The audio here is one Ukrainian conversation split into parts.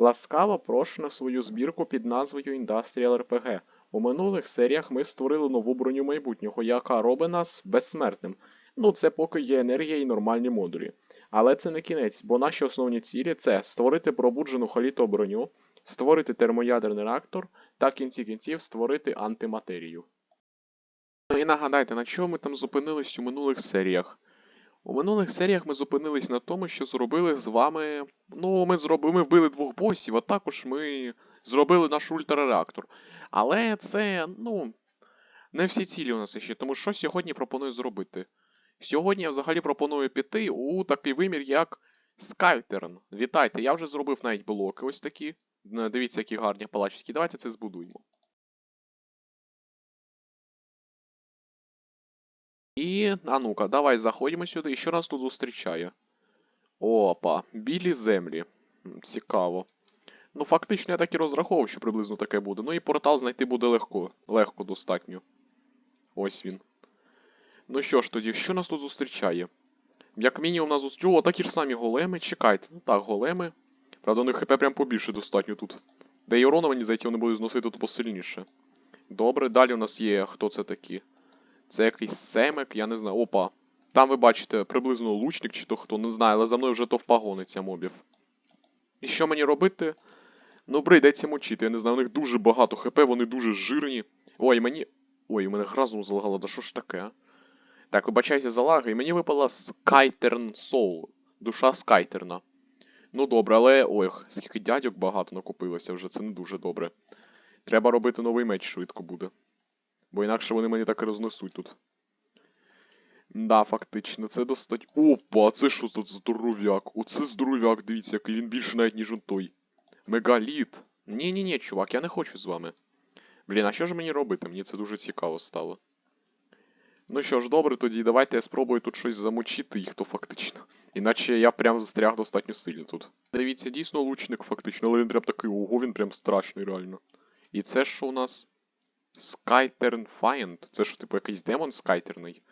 Ласкаво прошу на свою збірку під назвою Industrial RPG. У минулих серіях ми створили нову броню майбутнього, яка робить нас безсмертним. Ну, це поки є енергія і нормальні модулі. Але це не кінець, бо наші основні цілі це створити пробуджену халіто броню, створити термоядерний реактор та в кінці кінців створити антиматерію. Ну і нагадайте, на чому ми там зупинились у минулих серіях? У минулих серіях ми зупинились на тому, що зробили з вами. Ну, ми зробили, ми вбили двох босів, а також ми зробили наш ультрареактор. Але це, ну, не всі цілі у нас ще, тому що сьогодні пропоную зробити. Сьогодні я взагалі пропоную піти у такий вимір, як Скайтерн. Вітайте, я вже зробив навіть блоки ось такі. Дивіться, які гарні палачські. Давайте це збудуємо. І, а ну-ка, давай заходимо сюди. І що нас тут зустрічає? Опа, білі землі. Цікаво. Ну, фактично, я так і розраховував, що приблизно таке буде. Ну і портал знайти буде легко. Легко достатньо. Ось він. Ну що ж тоді, що нас тут зустрічає? Як мінімум нас зустрічає. О, такі ж самі големи. Чекайте. Ну так, големи. Правда, у них хп прям побільше достатньо тут. Де і урона, мені здається, вони будуть зносити тут посильніше. Добре, далі у нас є. Хто це такі? Це якийсь семик, я не знаю. Опа. Там ви бачите приблизно лучник чи то хто, не знаю, але за мною вже то впагониться мобів. І що мені робити? Ну, прийдеться мочити, я не знаю, у них дуже багато хп, вони дуже жирні. Ой, мені. Ой, у мене разом залагало, да що ж таке? Так, вибачайте за лаги, і мені випала Скайтерн Soul. Душа Скайтерна. Ну добре, але. Ой, скільки дядьок багато накопилося вже, це не дуже добре. Треба робити новий меч швидко буде. Бо інакше вони мені так і рознесуть тут. Да, фактично, це достать. Опа, а це що за здоров'як? Оце здоров'як, дивіться, який він більше навіть, ніж он той. Мегаліт. Ні-ні-ні, чувак, я не хочу з вами. Блін, а що ж мені робити? Мені це дуже цікаво стало. Ну що ж, добре, тоді давайте я спробую тут щось замочити їх, то фактично. Іначе я прям застряг достатньо сильно тут. Дивіться, дійсно лучник фактично, але він прям такий, ого, він прям страшний реально. І це що у нас? Skytern Fiend. Це що, типу, якийсь демон скайтерний?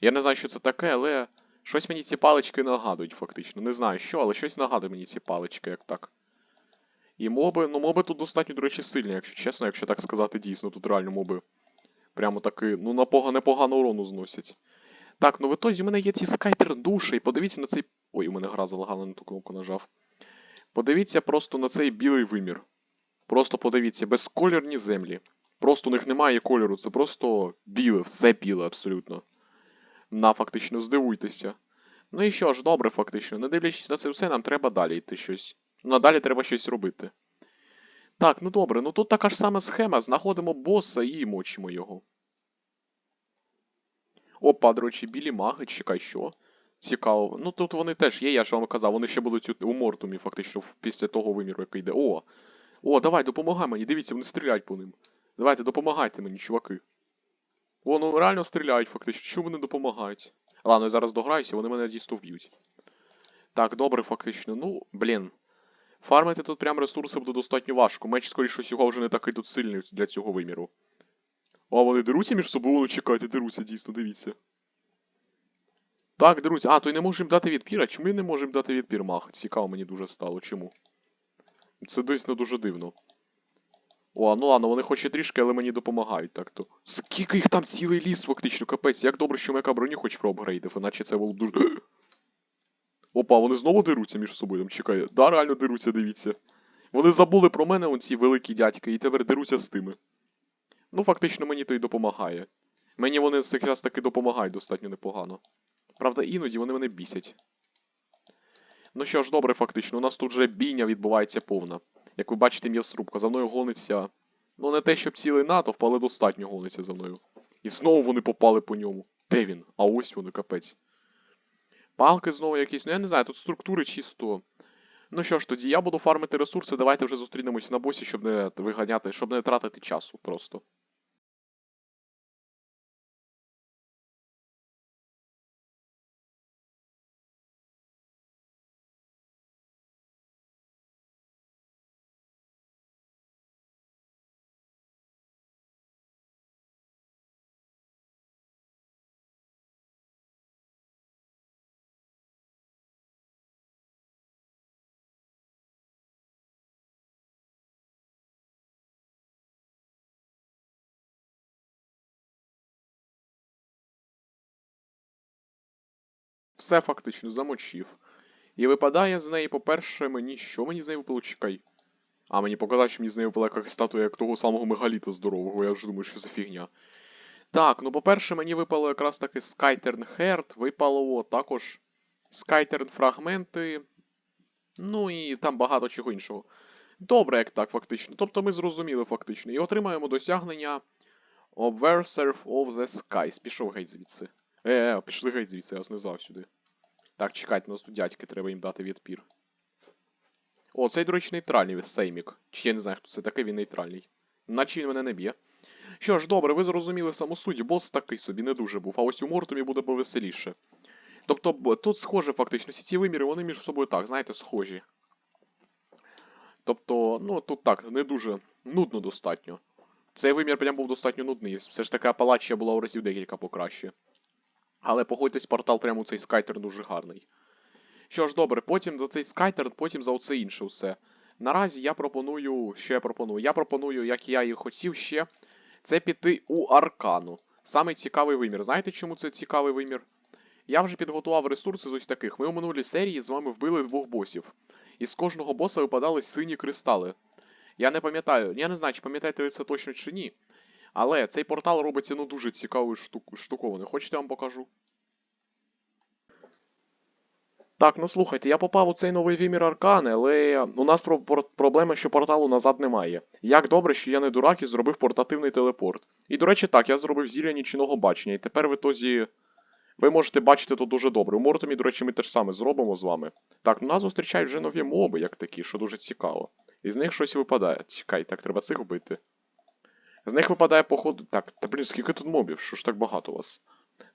Я не знаю, що це таке, але щось мені ці палички нагадують, фактично. Не знаю що, але щось нагадує мені ці палички, як так. І моби, ну моби тут достатньо, до речі, сильні, якщо чесно, якщо так сказати, дійсно, тут реально моби. Прямо таки, ну, напога, непогану урону зносять. Так, ну в ітозі у мене є ці скайпер душі, і подивіться на цей. Ой, у мене гра залагала, на ту кнопку нажав. Подивіться просто на цей білий вимір. Просто подивіться, безкольорні землі. Просто у них немає кольору, це просто біле, все біле абсолютно. На, фактично, здивуйтеся. Ну і що ж, добре, фактично. Не дивлячись на це все, нам треба далі йти щось. А треба щось робити. Так, ну добре, ну тут така ж сама схема. Знаходимо боса і мочимо його. Опа, до речі, білі маги, чекай, що? Цікаво. Ну тут вони теж є, я ж вам казав, вони ще будуть у Мортумі, фактично, після того виміру, який йде. О! О, давай, допомагай мені, дивіться, вони стріляють по ним. Давайте, допомагайте мені, чуваки. О, ну реально стріляють, фактично. Чому вони допомагають? Ладно, я зараз дограюся, вони мене дійсно вб'ють. Так, добре, фактично. Ну, блін. Фармити тут прям ресурси буде достатньо важко. Меч, скоріше всього, вже не такий тут сильний для цього виміру. О, вони деруться між собою, ну чекайте, деруться, дійсно, дивіться. Так, деруться. А, то й не можемо дати відпір. А чому ми не можемо дати відпір, мах? Цікаво мені дуже стало. Чому? Це дійсно дуже дивно. О, ну ладно, вони хоч і трішки, але мені допомагають так то. Скільки їх там цілий ліс, фактично, капець, як добре, що мека броню хоч проапгрейдив, іначе це було дуже. Опа, вони знову деруться між собою, там чекає. Да, реально деруться, дивіться. Вони забули про мене, он ці великі дядьки, і тепер деруться з тими. Ну, фактично, мені то й допомагає. Мені вони якраз таки допомагають достатньо непогано. Правда, іноді вони мене бісять. Ну що ж, добре, фактично, у нас тут вже бійня відбувається повна. Як ви бачите, м'ясрубка, за мною гониться. Ну, не те, щоб цілий натовп, але достатньо гониться за мною. І знову вони попали по ньому. Де він? А ось вони, капець. Палки знову якісь. Ну я не знаю, тут структури чисто. Ну що ж, тоді я буду фармити ресурси, давайте вже зустрінемось на босі, щоб не виганяти, щоб не тратити часу просто. Все фактично замочив. І випадає з неї, по-перше, мені. Що мені з неї випало? Чекай. А, мені показали, що мені з неї випала якась статуя як того самого мегаліта здорового, я вже думаю, що за фігня. Так, ну по-перше, мені випало якраз таки Skytern Heart, випало також Skytern фрагменти. Ну і там багато чого іншого. Добре, як так, фактично. Тобто ми зрозуміли фактично. І отримаємо досягнення Obverser of the Skies. Пішов геть звідси. Е, е, пішли геть звідси, я знизав сюди. Так, чекайте, нас тут дядьки, треба їм дати відпір. О, цей, до речі, нейтральний Сеймік. Чи я не знаю, хто це такий, він нейтральний. Наче він мене не б'є. Що ж, добре, ви зрозуміли саму суть, бос такий собі не дуже був, а ось у Мортумі буде повеселіше. Тобто, тут схоже фактично, всі ці виміри, вони між собою так, знаєте, схожі. Тобто, ну тут так, не дуже нудно достатньо. Цей вимір прям був достатньо нудний. Все ж таки Апалачія була у разів декілька покраще. Але погодьтесь, портал прямо у цей скайтер дуже гарний. Що ж, добре, потім за цей скайтер, потім за оце інше все. Наразі я пропоную. Що я пропоную? Я пропоную, як я і хотів ще, це піти у Аркану. Саме цікавий вимір. Знаєте, чому це цікавий вимір? Я вже підготував ресурси з ось таких. Ми у минулій серії з вами вбили двох босів. І з кожного боса випадали сині кристали. Я не пам'ятаю, я не знаю, чи пам'ятаєте ви це точно чи ні. Але цей портал робиться ну дуже цікавою штук... штуковиною. Хочете я вам покажу? Так, ну слухайте, я попав у цей новий вимір Аркани, але у нас про- про- проблема, що порталу назад немає. Як добре, що я не дурак і зробив портативний телепорт. І до речі, так, я зробив зілля нічного бачення, і тепер в ітозі ви можете бачити тут дуже добре. У Мортомі, до речі, ми теж саме зробимо з вами. Так, ну нас зустрічають вже нові моби, як такі, що дуже цікаво. І з них щось випадає. Чекай, так, треба цих вбити. З них випадає, походу. Так, та блін, скільки тут мобів? Що ж так багато у вас?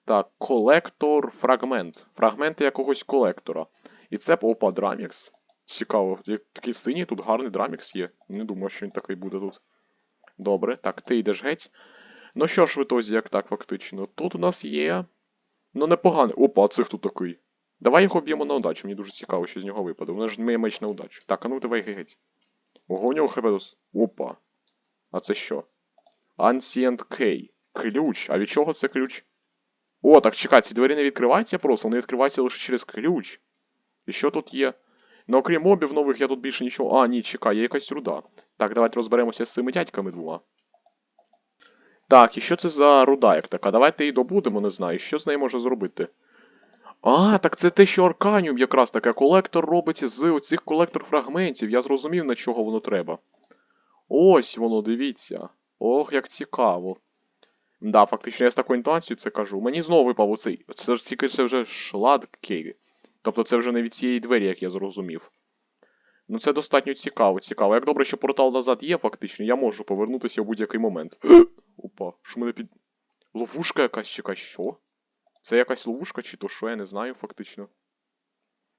Так, колектор фрагмент. Фрагменти якогось колектора. І це опа, Драмікс. Цікаво. Такий синій, тут гарний Драмікс є. Не думаю, що він такий буде тут. Добре, так, ти йдеш геть. Ну що ж в ітозі, як так, фактично? Тут у нас є. Ну, непоганий. Опа, а це хто такий? Давай його б'ємо на удачу, мені дуже цікаво, що з нього випаде. Вона ж має меч на удачу. Так, а ну давай геть. Ого, у нього хп дос- Опа. А це що? Ancient Key. Ключ. А від чого це ключ? О, так чекай, ці двері не відкриваються просто, вони відкриваються лише через ключ. І що тут є? Ну, окрім мобів нових, я тут більше нічого. А, ні, чекай, є якась руда. Так, давайте розберемося з цими дядьками двома. Так, і що це за руда як така? Давайте її добудемо, не знаю. Що з нею може зробити? А, так це те, що Арканіум якраз таке. Колектор робиться з оцих колектор фрагментів. Я зрозумів, на чого воно треба. Ось воно, дивіться. Ох, як цікаво. Да, фактично, я з такою інтонацією це кажу. Мені знову випав оцей. Це ж тільки це вже шлад Кейві. Тобто це вже не від цієї двері, як я зрозумів. Ну це достатньо цікаво, цікаво. Як добре, що портал назад є, фактично, я можу повернутися в будь-який момент. Опа, що мене під. Ловушка якась чекай, що? Це якась ловушка, чи то що, я не знаю, фактично.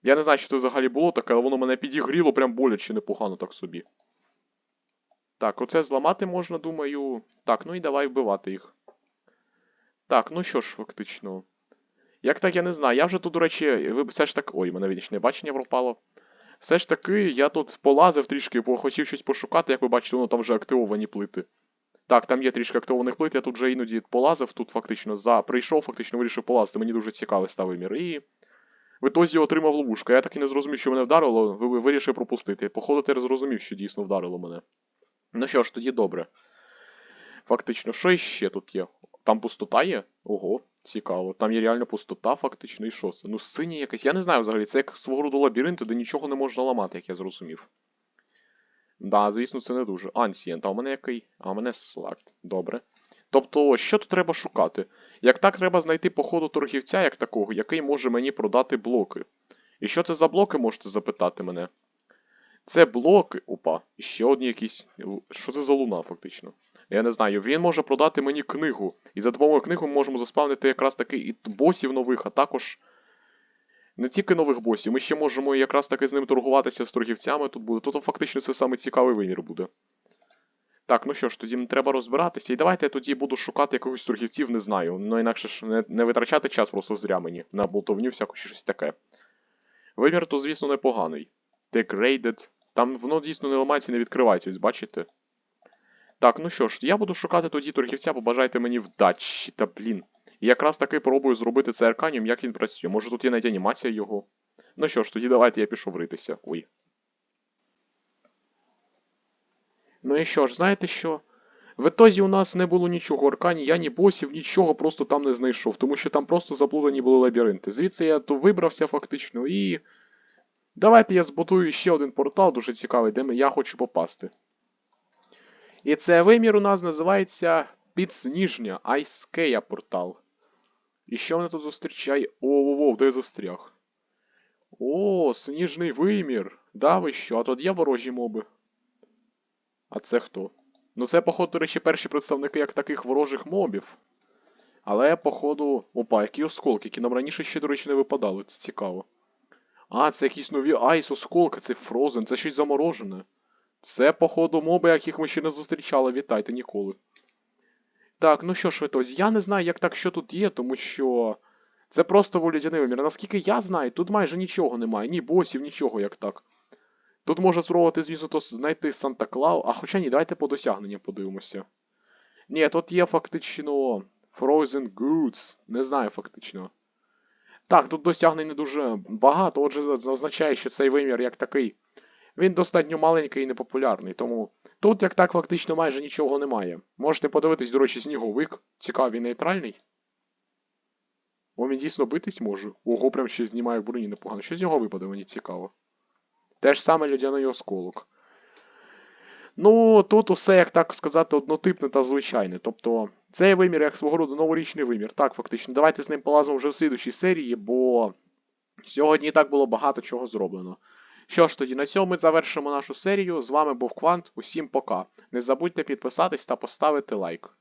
Я не знаю, що це взагалі було таке, але воно мене підігріло прям боляче непогано так собі. Так, оце зламати можна, думаю. Так, ну і давай вбивати їх. Так, ну що ж, фактично. Як так, я не знаю. Я вже тут, до речі, ви все ж так. Ой, мене вінічне бачення пропало. Все ж таки, я тут полазив трішки, бо хотів щось пошукати, як ви бачите, воно там вже активовані плити. Так, там є трішки активованих плит, я тут вже іноді полазив, тут фактично за. Прийшов, фактично вирішив полазити. Мені дуже цікавий став вимір. І. В ітозі отримав ловушку. Я так і не зрозумів, що мене вдарило, ви- ви- вирішив пропустити. Походу, ти зрозумів, що дійсно вдарило мене. Ну що ж, тоді добре. Фактично, що іще тут є? Там пустота є? Ого, цікаво. Там є реально пустота, фактично, і що це? Ну, синє якесь. Я не знаю взагалі, це як свого роду лабіринт, де нічого не можна ламати, як я зрозумів. Да, звісно, це не дуже. Ancient, а у мене який? А у мене Select. Добре. Тобто, що тут треба шукати? Як так, треба знайти по ходу торгівця, як такого, який може мені продати блоки. І що це за блоки, можете запитати мене? Це блоки. Опа, ще одні якісь. Що це за луна, фактично? Я не знаю. Він може продати мені книгу. І за допомогою книги ми можемо заспавнити якраз таки і босів нових, а також. Не тільки нових босів, ми ще можемо якраз таки з ним торгуватися з торгівцями тут буде. Тут фактично це саме цікавий вимір буде. Так, ну що ж, тоді треба розбиратися. І давайте я тоді буду шукати якихось торгівців, не знаю. Ну інакше ж не, не витрачати час просто зря мені на болтовню, всяку щось таке. Вимір то, звісно, непоганий. Degraded. Там воно дійсно не ламається не відкривається, ось бачите? Так, ну що ж, я буду шукати тоді торгівця, побажайте мені вдачі, та блін. І якраз таки пробую зробити це арканіум, як він працює. Може тут є навіть анімація його. Ну що ж, тоді давайте я пішов ритися. Ой. Ну і що ж, знаєте що? В етозі у нас не було нічого аркані, я ні босів, нічого просто там не знайшов, тому що там просто заплутані були лабіринти. Звідси я то вибрався фактично і. Давайте я збудую ще один портал, дуже цікавий, де я хочу попасти. І це вимір у нас називається Підсніжня Айскея портал. І що мене тут зустрічає? О-о-о, де я застряг? О, сніжний вимір. Да ви що? А тут є ворожі моби. А це хто? Ну це, походу, речі, перші представники як таких ворожих мобів. Але, походу. Опа, які осколки, які нам раніше ще, до речі, не випадали. Це цікаво. А, це якісь нові айс осколки, це Фрозен, це щось заморожене. Це, походу, моби, яких ми ще не зустрічали. Вітайте ніколи. Так, ну що ж, Витось, я не знаю, як так що тут є, тому що. Це просто волідяний вимір. Наскільки я знаю, тут майже нічого немає, ні босів, нічого як так. Тут можна спробувати, звісно, то знайти Санта Клау, а хоча ні, давайте по досягненням подивимося. Ні, тут є фактично Frozen Goods. Не знаю фактично. Так, тут досягнень не дуже багато, отже, означає, що цей вимір як такий. Він достатньо маленький і непопулярний, тому тут як так фактично майже нічого немає. Можете подивитись, до речі, сніговик. Цікавий нейтральний. О, він дійсно битись може. Ого, прям ще знімає в броні непогано. Що з нього випаде, мені цікаво. Те ж саме людяний осколок. Ну, тут усе, як так сказати, однотипне та звичайне. Тобто, цей вимір як свого роду новорічний вимір. Так, фактично. Давайте з ним полазимо вже в слідущій серії, бо сьогодні і так було багато чого зроблено. Що ж тоді, на цьому ми завершимо нашу серію. З вами був Квант. Усім пока. Не забудьте підписатись та поставити лайк.